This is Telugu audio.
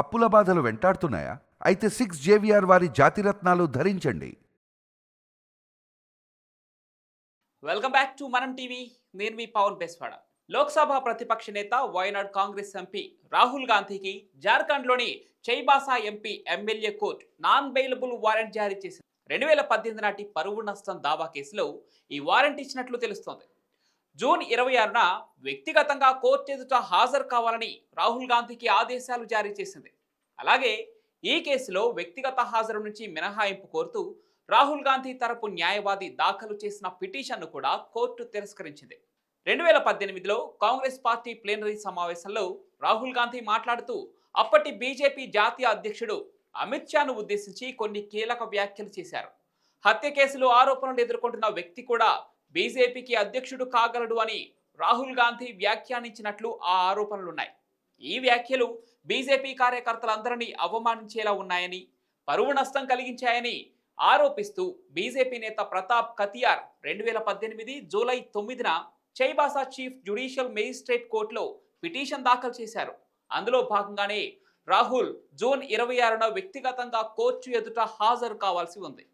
అప్పుల బాధలు వెంటాడుతున్నాయా? అయితే సిక్స్ జేవిఆర్ వారి జాతిరత్నాలు ధరించండి. Welcome back to Manam TV నేను మీ పవన్ బెస్వాడ. లోక్సభ ప్రతిపక్ష నేత వయనాడ్ కాంగ్రెస్ ఎంపీ రాహుల్ గాంధీకి జార్ఖండ్లోని Chaibasa MP MLA court non bailable warrant జారీ చేసింది. రెండు వేల పద్దెనిమిది నాటి పరువు నష్టం దావా కేసులో ఈ వారెంట్ ఇచ్చినట్లు తెలుస్తోంది. జూన్ ఇరవై ఆరున వ్యక్తిగతంగా కోర్టు ఎదుట హాజరు కావాలని రాహుల్ గాంధీకి ఆదేశాలు జారీ చేసింది. అలాగే ఈ కేసులో వ్యక్తిగత హాజరు నుంచి మినహాయింపు కోరుతూ రాహుల్ గాంధీ తరపు న్యాయవాది దాఖలు చేసిన పిటిషన్ను కూడా కోర్టు తిరస్కరించింది. రెండు వేల పద్దెనిమిదిలో కాంగ్రెస్ పార్టీ ప్లేనరీ సమావేశంలో రాహుల్ గాంధీ మాట్లాడుతూ అప్పటి బీజేపీ జాతీయ అధ్యక్షుడు అమిత్ షాను ఉద్దేశించి కొన్ని కీలక వ్యాఖ్యలు చేశారు. హత్య కేసులో ఆరోపణలు ఎదుర్కొంటున్న వ్యక్తి కూడా బీజేపీకి అధ్యక్షుడు కాగలడు అని రాహుల్ గాంధీ వ్యాఖ్యానించినట్లు ఆ ఆరోపణలున్నాయి. ఈ వ్యాఖ్యలు బీజేపీ కార్యకర్తలందరినీ అవమానించేలా ఉన్నాయని పరువు నష్టం కలిగించాయని ఆరోపిస్తూ బీజేపీ నేత ప్రతాప్ కతియార్ రెండు వేల పద్దెనిమిది జూలై తొమ్మిదిన చైబాసా చీఫ్ జ్యుడిషియల్ మేజిస్ట్రేట్ కోర్టులో పిటిషన్ దాఖలు చేశారు. అందులో భాగంగానే రాహుల్ జూన్ ఇరవై ఆరున వ్యక్తిగతంగా కోర్టు ఎదుట హాజరు కావాల్సి ఉంది.